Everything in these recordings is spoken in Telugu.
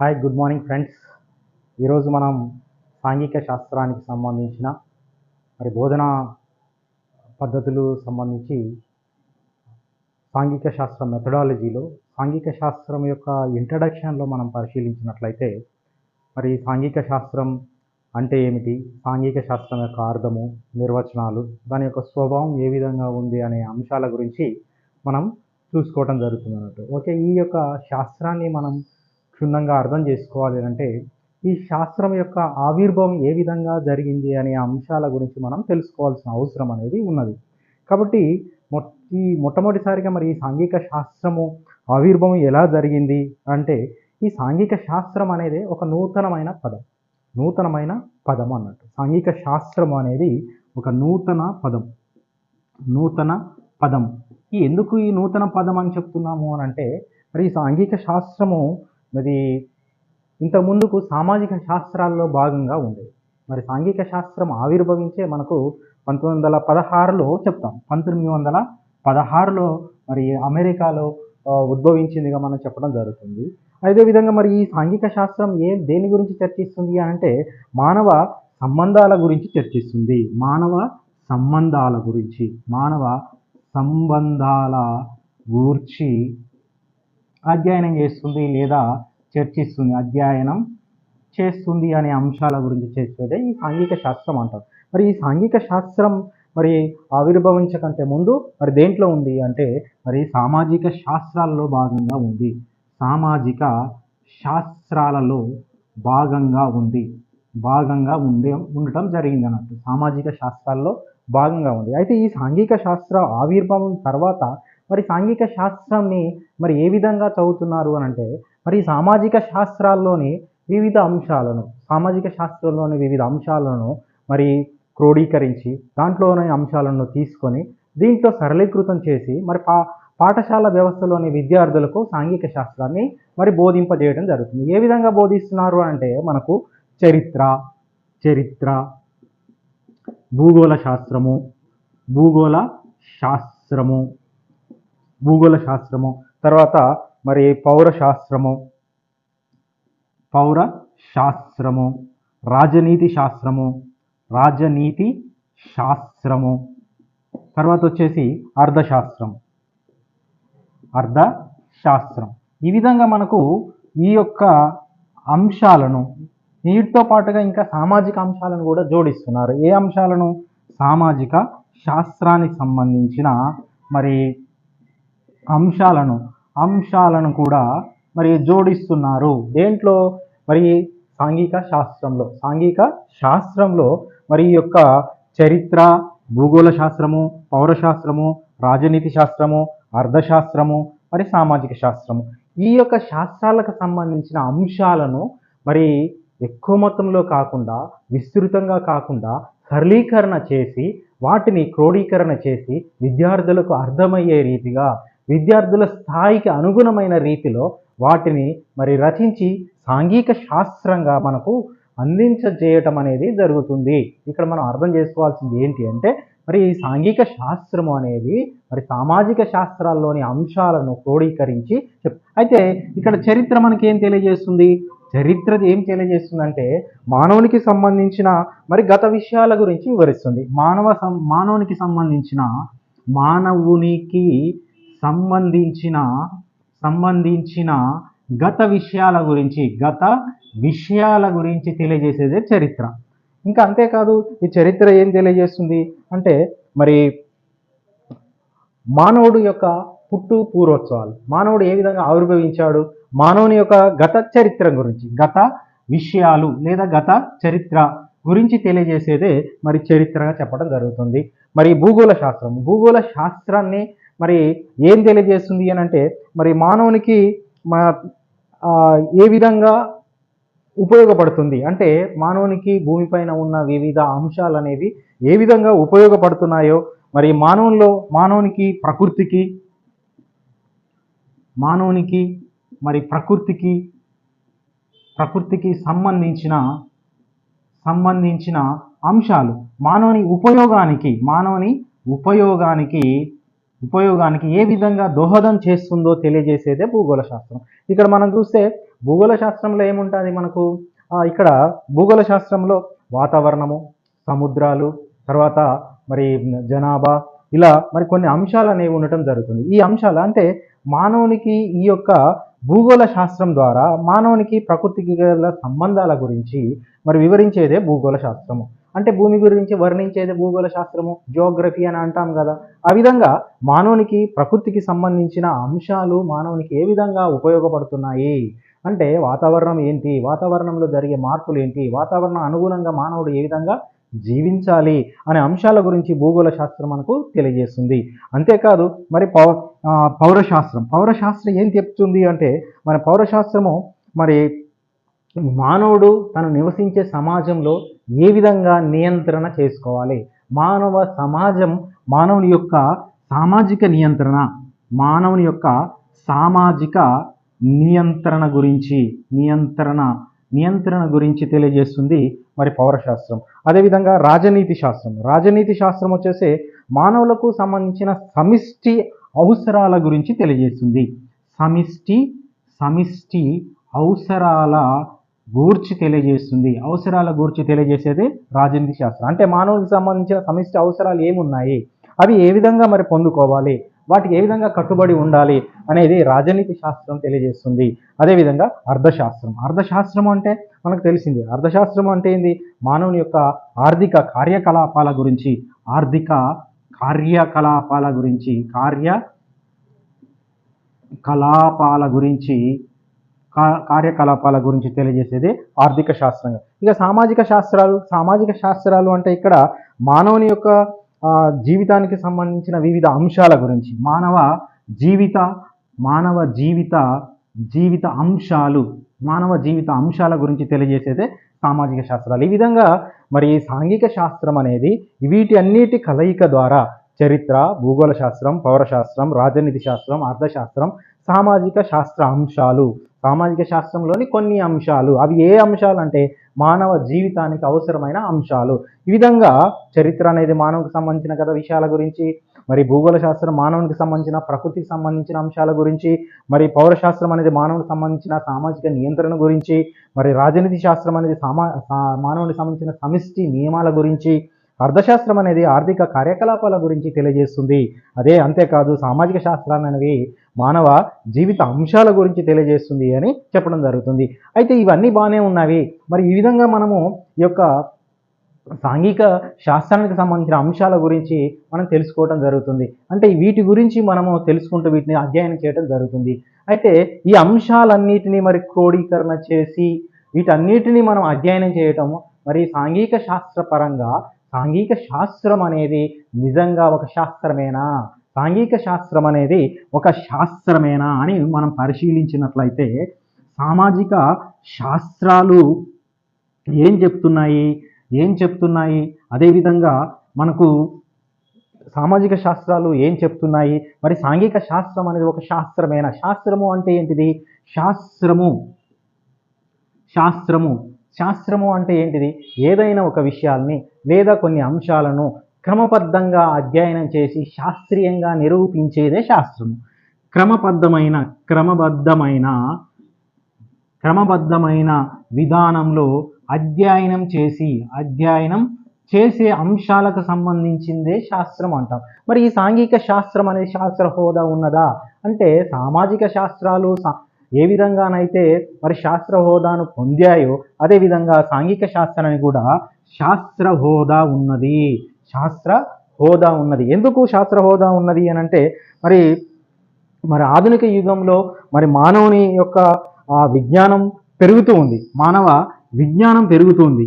Hi good morning friends. ఈరోజు మనం సాంఘిక శాస్త్రానికి సంబంధించిన మరి బోధనా పద్ధతులు సంబంధించి సాంఘిక శాస్త్ర మెథడాలజీలో సాంఘిక శాస్త్రం యొక్క ఇంట్రడక్షన్లో మనం పరిశీలించినట్లయితే మరి సాంఘిక శాస్త్రం అంటే ఏమిటి? సాంఘిక శాస్త్రం యొక్క అర్థము నిర్వచనాలు దాని యొక్క స్వభావం ఏ విధంగా ఉంది అనే అంశాల గురించి మనం చూసుకోవటం జరుగుతుంది అన్నట్టు. ఓకే ఈ యొక్క శాస్త్రాన్ని మనం క్షుణ్ణంగా అర్థం చేసుకోవాలి అంటే ఈ శాస్త్రం యొక్క ఆవిర్భావం ఏ విధంగా జరిగింది అనే అంశాల గురించి మనం తెలుసుకోవాల్సిన అవసరం అనేది ఉన్నది. కాబట్టి మొ ఈ మొట్టమొదటిసారిగా మరి ఈ సాంఘిక శాస్త్రము ఆవిర్భావం ఎలా జరిగింది అంటే ఈ సాంఘిక శాస్త్రం అనేది ఒక నూతనమైన పదం. నూతనమైన పదం అన్నట్టు. సాంఘిక శాస్త్రం అనేది ఒక నూతన పదం. నూతన పదం. ఈ ఎందుకు ఈ నూతన పదం అని చెప్తున్నాము అని అంటే మరి ఈ సాంఘిక శాస్త్రము మరి ఇంత ముందుకు సామాజిక శాస్త్రాల్లో భాగంగా ఉండేది మరి సాంఘిక శాస్త్రం ఆవిర్భవించే మనకు పంతొమ్మిది వందల పదహారులో చెప్తాం. పంతొమ్మిది వందల పదహారులో మరి అమెరికాలో ఉద్భవించిందిగా మనం చెప్పడం జరుగుతుంది. అదేవిధంగా మరి ఈ సాంఘిక శాస్త్రం ఏ దేని గురించి చర్చిస్తుంది అని అంటే మానవ సంబంధాల గురించి చర్చిస్తుంది. మానవ సంబంధాల గురించి. మానవ సంబంధాల గూర్చి అధ్యయనం చేస్తుంది లేదా చర్చిస్తుంది అధ్యయనం చేస్తుంది అనే అంశాల గురించి చేసేదే ఈ సాంఘిక శాస్త్రం అంటారు. మరి ఈ సాంఘిక శాస్త్రం మరి ఆవిర్భవించకంటే ముందు మరి దేంట్లో ఉంది అంటే మరి సామాజిక శాస్త్రాల్లో భాగంగా ఉంది. సామాజిక శాస్త్రాలలో భాగంగా ఉంది. భాగంగా ఉండే ఉండటం జరిగింది అన్నట్టు. సామాజిక శాస్త్రాల్లో భాగంగా ఉంది. అయితే ఈ సాంఘిక శాస్త్ర ఆవిర్భావం తర్వాత మరి సాంఘిక శాస్త్రాన్ని మరి ఏ విధంగా చదువుతున్నారు అని అంటే మరి సామాజిక శాస్త్రాల్లోని వివిధ అంశాలను సామాజిక శాస్త్రంలోని వివిధ అంశాలను మరి క్రోడీకరించి దాంట్లోని అంశాలను తీసుకొని దీంట్లో సరళీకృతం చేసి మరి పా పాఠశాల వ్యవస్థలోని విద్యార్థులకు సాంఘిక శాస్త్రాన్ని మరి బోధింపజేయడం జరుగుతుంది. ఏ విధంగా బోధిస్తున్నారు అంటే మనకు చరిత్ర చరిత్ర భూగోళ శాస్త్రము భూగోళ శాస్త్రము. భూగోళ శాస్త్రము తర్వాత మరి పౌర శాస్త్రము పౌర శాస్త్రము రాజనీతి శాస్త్రము రాజనీతి శాస్త్రము. తర్వాత వచ్చేసి అర్థశాస్త్రం అర్థశాస్త్రం ఈ విధంగా మనకు ఈ యొక్క అంశాలను వీటితో పాటుగా ఇంకా సామాజిక అంశాలను కూడా జోడిస్తున్నారు. ఏ అంశాలను? సామాజిక శాస్త్రానికి సంబంధించిన మరి అంశాలను అంశాలను కూడా మరి జోడిస్తున్నారు. దేంట్లో? మరి సాంఘిక శాస్త్రంలో. సాంఘిక శాస్త్రంలో మరి ఈ యొక్క చరిత్ర భూగోళ శాస్త్రము పౌరశాస్త్రము రాజనీతి శాస్త్రము అర్థశాస్త్రము మరి సామాజిక శాస్త్రము. ఈ యొక్క శాస్త్రాలకు సంబంధించిన అంశాలను మరి ఎక్కువ మొత్తంలో కాకుండా విస్తృతంగా కాకుండా సరళీకరణ చేసి వాటిని క్రోడీకరణ చేసి విద్యార్థులకు అర్థమయ్యే రీతిగా విద్యార్థుల స్థాయికి అనుగుణమైన రీతిలో వాటిని మరి రచించి సాంఘిక శాస్త్రంగా మనకు అందించజేయటం అనేది జరుగుతుంది. ఇక్కడ మనం అర్థం చేసుకోవాల్సింది ఏంటి అంటే మరి ఈ సాంఘిక శాస్త్రము అనేది మరి సామాజిక శాస్త్రాల్లోని అంశాలను క్రోడీకరించి చెప్ అయితే ఇక్కడ చరిత్ర మనకి ఏం తెలియజేస్తుంది? చరిత్ర ఏం తెలియజేస్తుందంటే మానవునికి సంబంధించిన మరి గత విషయాల గురించి వివరిస్తుంది. మానవ సం మానవునికి సంబంధించిన మానవునికి సంబంధించిన సంబంధించిన గత విషయాల గురించి గత విషయాల గురించి తెలియజేసేదే చరిత్ర. ఇంకా అంతేకాదు ఈ చరిత్ర ఏం తెలియజేస్తుంది? అంటే మరి మానవుడు యొక్క పుట్టు పూర్వోత్సవాలు. మానవుడు ఏ విధంగా ఆవిర్భవించాడు? మానవుని యొక్క గత చరిత్ర గురించి గత విషయాలు లేదా గత చరిత్ర గురించి తెలియజేసేదే మరి చరిత్రగా చెప్పడం జరుగుతుంది. మరి భూగోళ శాస్త్రం. భూగోళ శాస్త్రాన్ని మరి ఏం తెలియజేస్తుంది అని అంటే మరి మానవునికి మా ఏ విధంగా ఉపయోగపడుతుంది? అంటే మానవునికి భూమిపైన ఉన్న వివిధ అంశాలు అనేవి ఏ విధంగా ఉపయోగపడుతున్నాయో మరి మానవుల్లో మానవునికి ప్రకృతికి మానవునికి మరి ప్రకృతికి ప్రకృతికి సంబంధించిన సంబంధించిన అంశాలు. మానవుని ఉపయోగానికి మానవుని ఉపయోగానికి ఉపయోగానికి ఏ విధంగా దోహదం చేస్తుందో తెలియజేసేదే భూగోళ శాస్త్రం ఇక్కడ మనం చూస్తే భూగోళ శాస్త్రంలో ఏముంటుంది మనకు? ఇక్కడ భూగోళ శాస్త్రంలో వాతావరణము సముద్రాలు తర్వాత మరి జనాభా ఇలా మరి కొన్ని అంశాలు అనేవి ఉండటం జరుగుతుంది. ఈ అంశాలు అంటే మానవునికి ఈ యొక్క భూగోళ శాస్త్రం ద్వారా మానవునికి ప్రకృతికి గల సంబంధాల గురించి మరి వివరించేదే భూగోళ శాస్త్రము అంటే భూమి గురించి వర్ణించేది భూగోళ శాస్త్రము జియోగ్రఫీ అని అంటాం కదా. ఆ విధంగా మానవునికి ప్రకృతికి సంబంధించిన అంశాలు మానవునికి ఏ విధంగా ఉపయోగపడుతున్నాయి? అంటే వాతావరణం ఏంటి? వాతావరణంలో జరిగే మార్పులు ఏంటి? వాతావరణం అనుగుణంగా మానవుడు ఏ విధంగా జీవించాలి? అనే అంశాల గురించి భూగోళ శాస్త్రం మనకు తెలియజేస్తుంది. అంతేకాదు మరి పౌ పౌరశాస్త్రం. పౌరశాస్త్రం ఏం చెప్తుంది అంటే మన పౌరశాస్త్రము మరి మానవుడు తను నివసించే సమాజంలో ఏ విధంగా నియంత్రణ చేసుకోవాలి? మానవ సమాజం మానవుని యొక్క సామాజిక నియంత్రణ మానవుని యొక్క సామాజిక నియంత్రణ గురించి నియంత్రణ నియంత్రణ గురించి తెలియజేస్తుంది మరి పౌరశాస్త్రం. అదేవిధంగా రాజనీతి శాస్త్రం. రాజనీతి శాస్త్రం వచ్చేసి మానవులకు సంబంధించిన సమిష్టి అవసరాల గురించి తెలియజేస్తుంది. సమిష్టి సమిష్టి అవసరాల గూర్చి తెలియజేస్తుంది. అవసరాల గూర్చి తెలియజేసేది రాజనీతి శాస్త్రం. అంటే మానవునికి సంబంధించిన సమిష్టి అవసరాలు ఏమున్నాయి? అవి ఏ విధంగా మరి పొందుకోవాలి? వాటికి ఏ విధంగా కట్టుబడి ఉండాలి? అనేది రాజనీతి శాస్త్రం తెలియజేస్తుంది. అదేవిధంగా అర్థశాస్త్రం అర్థశాస్త్రం అంటే మనకు తెలిసింది. అర్థశాస్త్రం అంటే ఏంది? మానవుని యొక్క ఆర్థిక కార్యకలాపాల గురించి. ఆర్థిక కార్యకలాపాల గురించి. కార్య కలాపాల గురించి కార్యకలాపాల గురించి తెలియజేసేది ఆర్థిక శాస్త్రంగా. ఇక సామాజిక శాస్త్రాలు సామాజిక శాస్త్రాలు అంటే ఇక్కడ మానవుని యొక్క జీవితానికి సంబంధించిన వివిధ అంశాల గురించి. మానవ జీవిత మానవ జీవిత జీవిత అంశాలు మానవ జీవిత అంశాల గురించి తెలియజేసేదే సామాజిక శాస్త్రాలు. ఈ విధంగా మరి సాంఘిక శాస్త్రం అనేది వీటి అన్నిటి కలయిక ద్వారా చరిత్ర భూగోళ శాస్త్రం పౌరశాస్త్రం రాజనీతి శాస్త్రం అర్థశాస్త్రం సామాజిక శాస్త్ర అంశాలు సామాజిక శాస్త్రంలోని కొన్ని అంశాలు. అవి ఏ అంశాలు అంటే మానవ జీవితానికి అవసరమైన అంశాలు. ఈ విధంగా చరిత్ర అనేది మానవుకి సంబంధించిన కదా విషయాల గురించి మరి భూగోళ శాస్త్రం మానవునికి సంబంధించిన ప్రకృతికి సంబంధించిన అంశాల గురించి మరి పౌరశాస్త్రం అనేది మానవునికి సంబంధించిన సామాజిక నియంత్రణ గురించి మరి రాజనీతి శాస్త్రం అనేది సామా సా- మానవునికి సంబంధించిన సమిష్టి నియమాల గురించి అర్థశాస్త్రం అనేది ఆర్థిక కార్యకలాపాల గురించి తెలియజేస్తుంది. అదే అంతేకాదు సామాజిక శాస్త్రాన్ని అనేవి మానవ జీవిత అంశాల గురించి తెలియజేస్తుంది అని చెప్పడం జరుగుతుంది. అయితే ఇవన్నీ బాగానే ఉన్నవి. మరి ఈ విధంగా మనము ఈ యొక్క సాంఘిక శాస్త్రానికి సంబంధించిన అంశాల గురించి మనం తెలుసుకోవడం జరుగుతుంది. అంటే వీటి గురించి మనము తెలుసుకుంటూ వీటిని అధ్యయనం చేయడం జరుగుతుంది. అయితే ఈ అంశాలన్నిటినీ మరి క్రోడీకరణ చేసి వీటన్నిటిని మనం అధ్యయనం చేయటము మరి సాంఘిక శాస్త్రపరంగా సాంఘిక శాస్త్రం అనేది నిజంగా ఒక శాస్త్రమేనా? సాంఘిక శాస్త్రం అనేది ఒక శాస్త్రమేనా అని మనం పరిశీలించినట్లయితే సామాజిక శాస్త్రాలు ఏం చెప్తున్నాయి? ఏం చెప్తున్నాయి? అదేవిధంగా మనకు సామాజిక శాస్త్రాలు ఏం చెప్తున్నాయి? మరి సాంఘిక శాస్త్రం అనేది ఒక శాస్త్రమేనా? శాస్త్రము అంటే ఏంటిది? శాస్త్రము. శాస్త్రము. శాస్త్రము అంటే ఏంటిది? ఏదైనా ఒక విషయాల్ని లేదా కొన్ని అంశాలను క్రమబద్ధంగా అధ్యయనం చేసి శాస్త్రీయంగా నిరూపించేదే శాస్త్రము. క్రమబద్ధమైన క్రమబద్ధమైన క్రమబద్ధమైన విధానంలో అధ్యయనం చేసి అధ్యయనం చేసే అంశాలకు సంబంధించిందే శాస్త్రం అంటాం. మరి ఈ సాంఘిక శాస్త్రం అనే శాస్త్ర హోదా ఉన్నదా? అంటే సామాజిక శాస్త్రాలు సా- ఏ విధంగానైతే మరి శాస్త్ర హోదాను పొందాయో అదేవిధంగా సాంఘిక శాస్త్రానికి కూడా శాస్త్ర హోదా ఉన్నది. శాస్త్ర హోదా ఉన్నది. ఎందుకు శాస్త్ర హోదా ఉన్నది అని అంటే మరి మరి ఆధునిక యుగంలో మరి మానవుని యొక్క ఆ విజ్ఞానం పెరుగుతూ ఉంది. మానవ విజ్ఞానం పెరుగుతుంది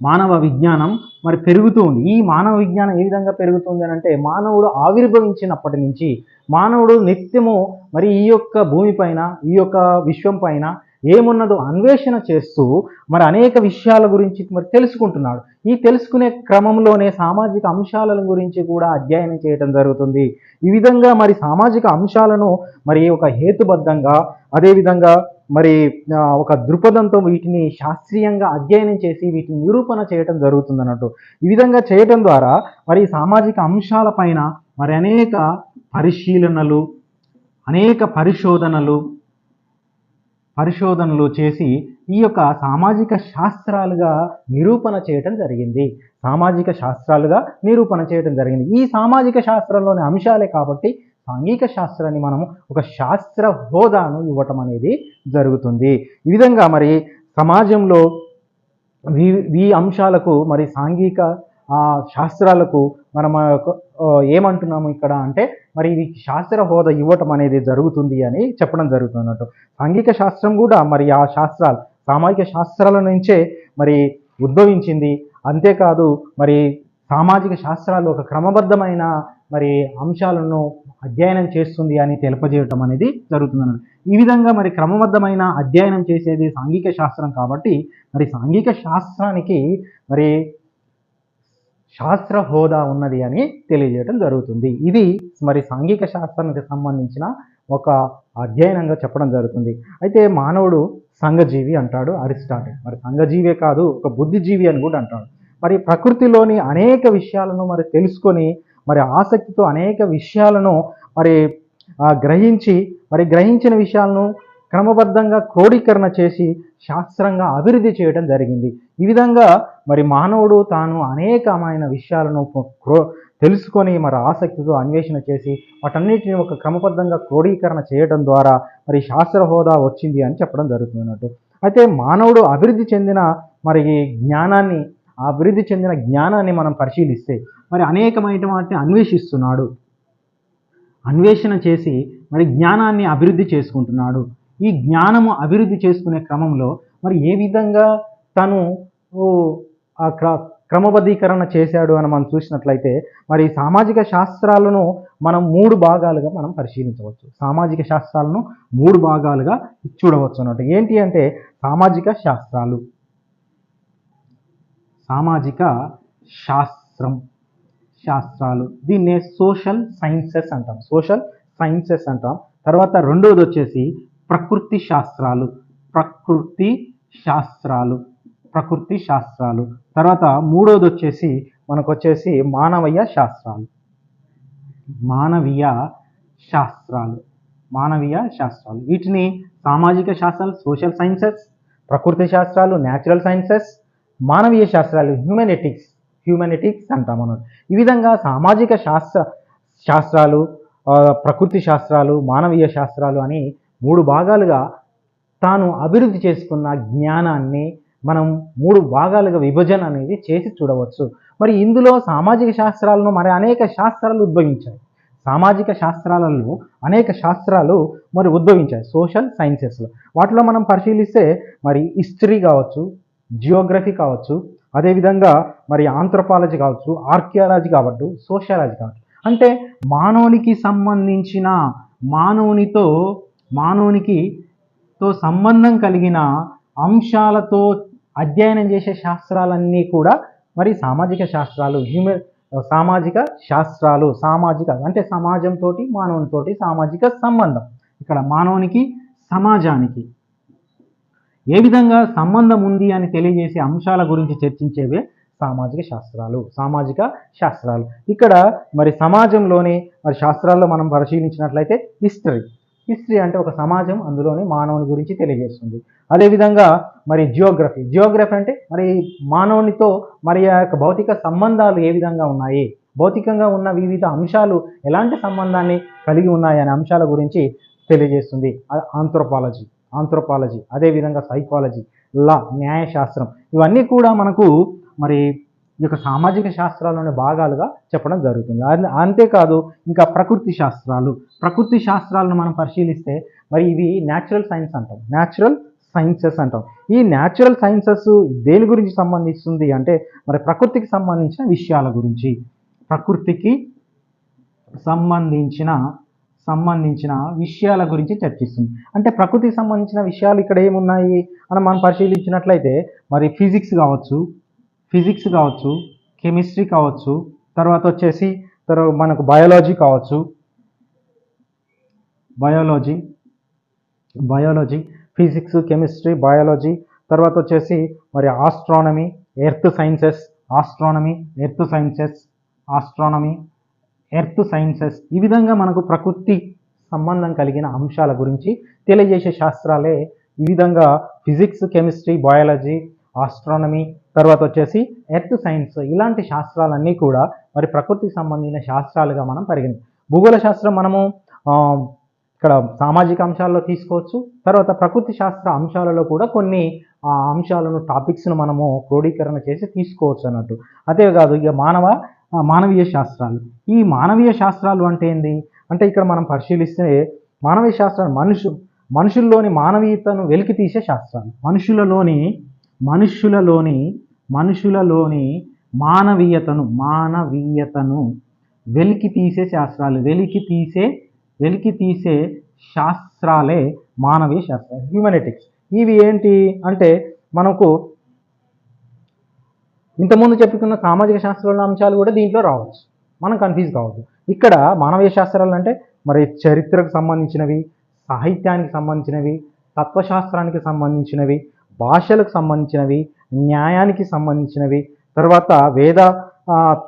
మానవ విజ్ఞానం మరి పెరుగుతూ ఉంది. ఈ మానవ విజ్ఞానం ఏ విధంగా పెరుగుతుంది అని అంటే మానవుడు ఆవిర్భవించినప్పటి నుంచి మానవుడు నిత్యము మరి ఈ యొక్క భూమిపైన ఈ యొక్క విశ్వం పైన ఏమున్నదో అన్వేషణ చేస్తూ మరి అనేక విషయాల గురించి మరి తెలుసుకుంటున్నాడు. ఈ తెలుసుకునే క్రమంలోనే సామాజిక అంశాల గురించి కూడా అధ్యయనం చేయటం జరుగుతుంది. ఈ విధంగా మరి సామాజిక అంశాలను మరి ఒక హేతుబద్ధంగా అదేవిధంగా మరి ఒక దృక్పథంతో వీటిని శాస్త్రీయంగా అధ్యయనం చేసి వీటిని నిరూపణ చేయటం జరుగుతుంది అన్నట్టు ఈ విధంగా చేయటం ద్వారా మరి సామాజిక అంశాలపైన మరి అనేక పరిశీలనలు అనేక పరిశోధనలు పరిశోధనలు చేసి ఈ యొక్క సామాజిక శాస్త్రాలుగా నిరూపణ చేయటం జరిగింది. సామాజిక శాస్త్రాలుగా నిరూపణ చేయటం జరిగింది. ఈ సామాజిక శాస్త్రంలోని అంశాలే కాబట్టి సాంఘిక శాస్త్రాన్ని మనం ఒక శాస్త్ర హోదాను ఇవ్వటం అనేది జరుగుతుంది. ఈ విధంగా మరి సమాజంలో ఈ ఈ అంశాలకు మరి సాంఘిక శాస్త్రాలకు మనం ఏమంటున్నాము ఇక్కడ అంటే మరి ఇది శాస్త్ర హోదా ఇవ్వటం అనేది జరుగుతుంది అని చెప్పడం జరుగుతుంది అన్నట్టు సాంఘిక శాస్త్రం కూడా మరి ఆ శాస్త్రాలు సామాజిక శాస్త్రాల నుంచే మరి ఉద్భవించింది. అంతేకాదు మరి సామాజిక శాస్త్రాలు ఒక క్రమబద్ధమైన మరి అంశాలను అధ్యయనం చేస్తుంది అని తెలిపజేయటం అనేది జరుగుతుంది ఈ విధంగా మరి క్రమబద్ధమైన అధ్యయనం చేసేది సాంఘిక శాస్త్రం కాబట్టి మరి సాంఘిక శాస్త్రానికి మరి శాస్త్ర హోదా ఉన్నది అని తెలియజేయడం జరుగుతుంది. ఇది మరి సాంఘిక శాస్త్రానికి సంబంధించిన ఒక అధ్యయనంగా చెప్పడం జరుగుతుంది. అయితే మానవుడు సంఘజీవి అంటాడు అరిస్టాటిల్ మరి సంఘజీవే కాదు ఒక బుద్ధిజీవి అని కూడా అంటాడు. మరి ప్రకృతిలోని అనేక విషయాలను మరి తెలుసుకొని మరి ఆసక్తితో అనేక విషయాలను మరి గ్రహించి మరి గ్రహించిన విషయాలను క్రమబద్ధంగా క్రోడీకరణ చేసి శాస్త్రంగా అభివృద్ధి చేయడం జరిగింది. ఈ విధంగా మరి మానవుడు తాను అనేకమైన విషయాలను క్రో తెలుసుకొని మరి ఆసక్తితో అన్వేషణ చేసి వాటన్నిటిని ఒక క్రమబద్ధంగా క్రోడీకరణ చేయడం ద్వారా మరి శాస్త్ర హోదా వచ్చింది అని చెప్పడం జరుగుతున్నట్టు. అయితే మానవుడు అభివృద్ధి చెందిన మరి ఈ జ్ఞానాన్ని అభివృద్ధి చెందిన జ్ఞానాన్ని మనం పరిశీలిస్తే మరి అనేకమైన వాటిని అన్వేషిస్తున్నాడు. అన్వేషణ చేసి మరి జ్ఞానాన్ని అభివృద్ధి చేసుకుంటున్నాడు. ఈ జ్ఞానము అభివృద్ధి చేసుకునే క్రమంలో మరి ఏ విధంగా తను ఆ క్ర క్రమబద్ధీకరణ చేశాడు అని మనం చూసినట్లయితే మరి సామాజిక శాస్త్రాలను మనం మూడు భాగాలుగా మనం పరిశీలించవచ్చు. సామాజిక శాస్త్రాలను మూడు భాగాలుగా చూడవచ్చు అన్నట్టు ఏంటి అంటే సామాజిక శాస్త్రాలు. సామాజిక శాస్త్రం. శాస్త్రాలు. దీన్నే సోషల్ సైన్సెస్ అంటాం. సోషల్ సైన్సెస్ అంటాం. తర్వాత రెండవది వచ్చేసి ప్రకృతి శాస్త్రాలు. ప్రకృతి శాస్త్రాలు. ప్రకృతి శాస్త్రాలు. తర్వాత మూడవది వచ్చేసి మనకు వచ్చేసి మానవీయ శాస్త్రాలు. మానవీయ శాస్త్రాలు. మానవీయ శాస్త్రాలు. వీటిని సామాజిక శాస్త్రాలు సోషల్ సైన్సెస్ ప్రకృతి శాస్త్రాలు న్యాచురల్ సైన్సెస్ మానవీయ శాస్త్రాలు హ్యూమనిటిక్స్ హ్యూమనిటిక్స్ అంటాం మనం. ఈ విధంగా సామాజిక శాస్త్ర శాస్త్రాలు ప్రకృతి శాస్త్రాలు మానవీయ శాస్త్రాలు అని మూడు భాగాలుగా తాను అభివృద్ధి చేసుకున్న జ్ఞానాన్ని మనం మూడు భాగాలుగా విభజన అనేది చేసి చూడవచ్చు. మరి ఇందులో సామాజిక శాస్త్రాలను మరి అనేక శాస్త్రాలు ఉద్భవించాయి. సామాజిక శాస్త్రాలలో అనేక శాస్త్రాలు మరి ఉద్భవించాయి. సోషల్ సైన్సెస్లో వాటిలో మనం పరిశీలిస్తే మరి హిస్టరీ కావచ్చు జియోగ్రఫీ కావచ్చు అదేవిధంగా మరి ఆంథ్రోపాలజీ కావచ్చు ఆర్కియాలజీ కావచ్చు సోషియాలజీ కావచ్చు. అంటే మానవునికి సంబంధించిన మానవునితో మానవునికి తో సంబంధం కలిగిన అంశాలతో అధ్యయనం చేసే శాస్త్రాలన్నీ కూడా మరి సామాజిక శాస్త్రాలు హ్యూమన్ సామాజిక శాస్త్రాలు సామాజిక అంటే సమాజంతో మానవునితోటి సామాజిక సంబంధం. ఇక్కడ మానవునికి సమాజానికి ఏ విధంగా సంబంధం ఉంది అని తెలియజేసే అంశాల గురించి చర్చించేవే సామాజిక శాస్త్రాలు సామాజిక శాస్త్రాలు. ఇక్కడ మరి సమాజంలోనే మరి శాస్త్రాల్లో మనం పరిశీలించినట్లయితే హిస్టరీ. హిస్టరీ అంటే ఒక సమాజం అందులోని మానవుని గురించి తెలియజేస్తుంది. అదేవిధంగా మరి జియోగ్రఫీ. జియోగ్రఫీ అంటే మరి మానవునితో మరి ఆ యొక్క భౌతిక సంబంధాలు ఏ విధంగా ఉన్నాయి? భౌతికంగా ఉన్న వివిధ అంశాలు ఎలాంటి సంబంధాన్ని కలిగి ఉన్నాయి అనే అంశాల గురించి తెలియజేస్తుంది. ఆంథ్రోపాలజీ ఆంథ్రోపాలజీ అదేవిధంగా సైకాలజీ లా న్యాయశాస్త్రం. ఇవన్నీ కూడా మనకు మరి ఈ యొక్క సామాజిక శాస్త్రాల్లోని భాగాలుగా చెప్పడం జరుగుతుంది. అంతేకాదు ఇంకా ప్రకృతి శాస్త్రాలు. ప్రకృతి శాస్త్రాలను మనం పరిశీలిస్తే మరి ఇవి న్యాచురల్ సైన్స్ అంటాం. న్యాచురల్ సైన్సెస్ అంటాం. ఈ న్యాచురల్ సైన్సెస్ దేని గురించి సంబంధిస్తుంది అంటే మరి ప్రకృతికి సంబంధించిన విషయాల గురించి. ప్రకృతికి సంబంధించిన సంబంధించిన విషయాల గురించి చర్చిస్తుంది. అంటే ప్రకృతికి సంబంధించిన విషయాలు ఇక్కడ ఏమున్నాయి అని మనం పరిశీలించినట్లయితే మరి ఫిజిక్స్ కావచ్చు ఫిజిక్స్ కావచ్చు కెమిస్ట్రీ కావచ్చు తర్వాత వచ్చేసి తర్వాత మనకు బయాలజీ కావచ్చు. Biology biology physics chemistry biology తర్వాత వచ్చేసి మరి astronomy earth sciences astronomy earth sciences astronomy earth sciences ఈ విధంగా మనకు ప్రకృతి సంబంధం కలిగిన అంశాల గురించి తెలియజేసే శాస్త్రాలే ఈ విధంగా ఫిజిక్స్ కెమిస్ట్రీ బయాలజీ ఆస్ట్రానమీ తర్వాత వచ్చేసి ఎర్త్ సైన్స్ ఇలాంటి శాస్త్రాలన్నీ కూడా మరి ప్రకృతికి సంబంధించిన శాస్త్రాలుగా మనం పరిగణి భూగోళ శాస్త్రం మనము ఇక్కడ సామాజిక అంశాల్లో తీసుకోవచ్చు. తర్వాత ప్రకృతి శాస్త్ర అంశాలలో కూడా కొన్ని అంశాలను టాపిక్స్ను మనము క్రోడీకరణ చేసి తీసుకోవచ్చు అన్నట్టు. అంతేకాదు ఇక మానవ మానవీయ శాస్త్రాలు. ఈ మానవీయ శాస్త్రాలు అంటే ఏంది? అంటే ఇక్కడ మనం పరిశీలిస్తే మానవీయ శాస్త్రాలు మనుషు మనుషుల్లోని మానవీయతను వెలికి తీసే శాస్త్రాలు. మనుషులలోని మనుషులలోని మనుషులలోని మానవీయతను మానవీయతను వెలికి తీసే శాస్త్రాలు వెలికి తీసే వెలికి తీసే శాస్త్రాలే మానవీయ శాస్త్రాలు హ్యూమనిటిక్స్ ఇవి ఏంటి అంటే మనకు ఇంతకుముందు చెప్పుకున్న సామాజిక శాస్త్రాల అంశాలు కూడా దీంట్లో రావచ్చు. మనం కన్ఫ్యూజ్ కావద్దు. ఇక్కడ మానవీయ శాస్త్రాలు అంటే మరి చరిత్రకు సంబంధించినవి సాహిత్యానికి సంబంధించినవి తత్వశాస్త్రానికి సంబంధించినవి భాషలకు సంబంధించినవి న్యాయానికి సంబంధించినవి తర్వాత వేద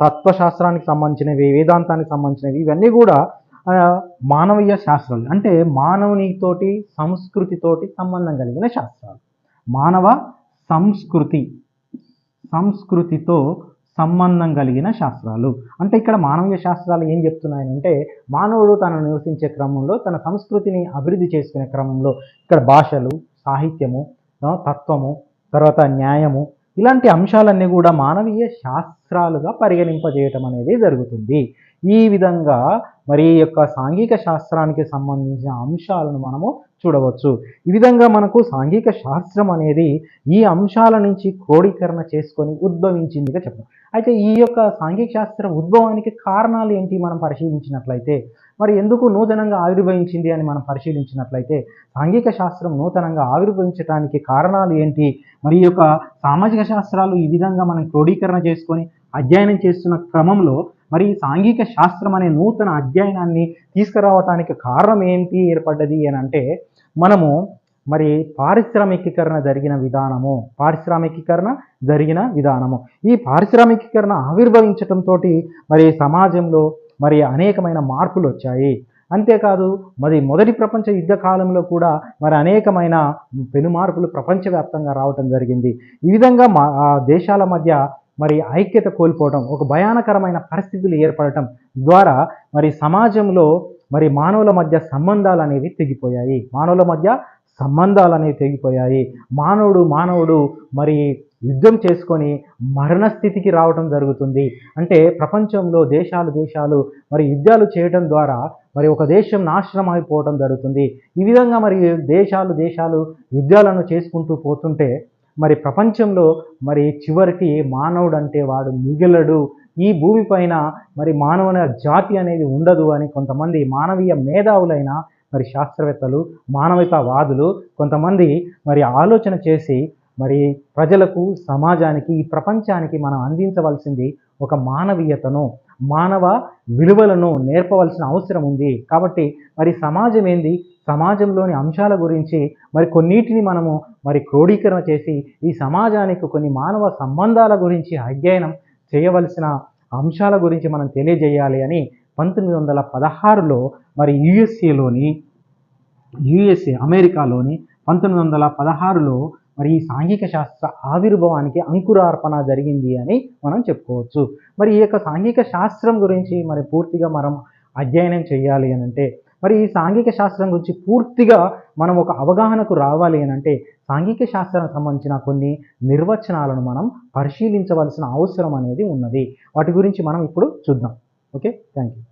తత్వశాస్త్రానికి సంబంధించినవి వేదాంతానికి సంబంధించినవి ఇవన్నీ కూడా మానవీయ శాస్త్రాలు. అంటే మానవునితోటి సంస్కృతితోటి సంబంధం కలిగిన శాస్త్రాలు. మానవ సంస్కృతి సంస్కృతితో సంబంధం కలిగిన శాస్త్రాలు. అంటే ఇక్కడ మానవీయ శాస్త్రాలు ఏం చెప్తున్నాయంటే మానవుడు తను నివసించే క్రమంలో తన సంస్కృతిని అభివృద్ధి చేసుకునే క్రమంలో ఇక్కడ భాషలు సాహిత్యము తత్వము తర్వాత న్యాయము ఇలాంటి అంశాలన్నీ కూడా మానవీయ శాస్త్రాలుగా పరిగణింపజేయటం అనేది జరుగుతుంది. ఈ విధంగా మరి ఈ యొక్క సాంఘిక శాస్త్రానికి సంబంధించిన అంశాలను మనము చూడవచ్చు. ఈ విధంగా మనకు సాంఘిక శాస్త్రం అనేది ఈ అంశాల నుంచి క్రోడీకరణ చేసుకొని ఉద్భవించిందిగా చెప్పడం అయితే ఈ యొక్క సాంఘిక శాస్త్ర ఉద్భవానికి కారణాలు ఏంటి మనం పరిశీలించినట్లయితే మరి ఎందుకు నూతనంగా ఆవిర్భవించింది అని మనం పరిశీలించినట్లయితే సాంఘిక శాస్త్రం నూతనంగా ఆవిర్భవించడానికి కారణాలు ఏంటి? మరి ఈ యొక్క సామాజిక శాస్త్రాలు ఈ విధంగా మనం క్రోడీకరణ చేసుకొని అధ్యయనం చేస్తున్న క్రమంలో మరి సాంఘిక శాస్త్రం అనే నూతన అధ్యయనాన్ని తీసుకురావటానికి కారణం ఏంటి ఏర్పడ్డది అని అంటే మనము మరి పారిశ్రామికీకరణ జరిగిన విధానము పారిశ్రామికీకరణ జరిగిన విధానము. ఈ పారిశ్రామికీకరణ ఆవిర్భవించటంతో మరి సమాజంలో మరి అనేకమైన మార్పులు వచ్చాయి. అంతేకాదు మరి మొదటి ప్రపంచ యుద్ధ కాలంలో కూడా మరి అనేకమైన పెను మార్పులు ప్రపంచవ్యాప్తంగా రావటం జరిగింది. ఈ విధంగా మా ఆ దేశాల మధ్య మరి ఐక్యత కోల్పోవడం ఒక భయానకరమైన పరిస్థితులు ఏర్పడటం ద్వారా మరి సమాజంలో మరి మానవుల మధ్య సంబంధాలు అనేవి తెగిపోయాయి. మానవుల మధ్య సంబంధాలు అనేవి తెగిపోయాయి. మానవుడు మానవుడు మరి యుద్ధం చేసుకొని మరణస్థితికి రావడం జరుగుతుంది. అంటే ప్రపంచంలో దేశాలు దేశాలు మరి యుద్ధాలు చేయడం ద్వారా మరి ఒక దేశం నాశనం అయిపోవడం జరుగుతుంది. ఈ విధంగా మరి దేశాలు దేశాలు యుద్ధాలను చేసుకుంటూ పోతుంటే మరి ప్రపంచంలో మరి చివరికి మానవుడు అంటే వాడు మిగిలడు. ఈ భూమిపైన మరి మానవుల జాతి అనేది ఉండదు అని కొంతమంది మానవీయ మేధావులైన మరి శాస్త్రవేత్తలు మానవతావాదులు కొంతమంది మరి ఆలోచన చేసి మరి ప్రజలకు సమాజానికి ఈ ప్రపంచానికి మనం అందించవలసింది ఒక మానవీయతను మానవ విలువలను నేర్పవలసిన అవసరం ఉంది. కాబట్టి మరి సమాజం ఏంది? సమాజంలోని అంశాల గురించి మరి కొన్నిటిని మనము మరి క్రోడీకరణ చేసి ఈ సమాజానికి కొన్ని మానవ సంబంధాల గురించి అధ్యయనం చేయవలసిన అంశాల గురించి మనం తెలియజేయాలి అని పంతొమ్మిది వందల పదహారులో మరి యుఎస్ఏలోని యుఎస్ఏ అమెరికాలోని పంతొమ్మిది వందల పదహారులో మరి ఈ సాంఘిక శాస్త్ర ఆవిర్భావానికి అంకురార్పణ జరిగింది అని మనం చెప్పుకోవచ్చు. మరి ఈ యొక్క సాంఘిక శాస్త్రం గురించి మరి పూర్తిగా మనం అధ్యయనం చేయాలి అని అంటే మరి ఈ సాంఘిక శాస్త్రం గురించి పూర్తిగా మనం ఒక అవగాహనకు రావాలి అని అంటే సాంఘిక శాస్త్రానికి సంబంధించిన కొన్ని నిర్వచనాలను మనం పరిశీలించవలసిన అవసరం అనేది ఉన్నది. వాటి గురించి మనం ఇప్పుడు చూద్దాం. ఓకే? Thank you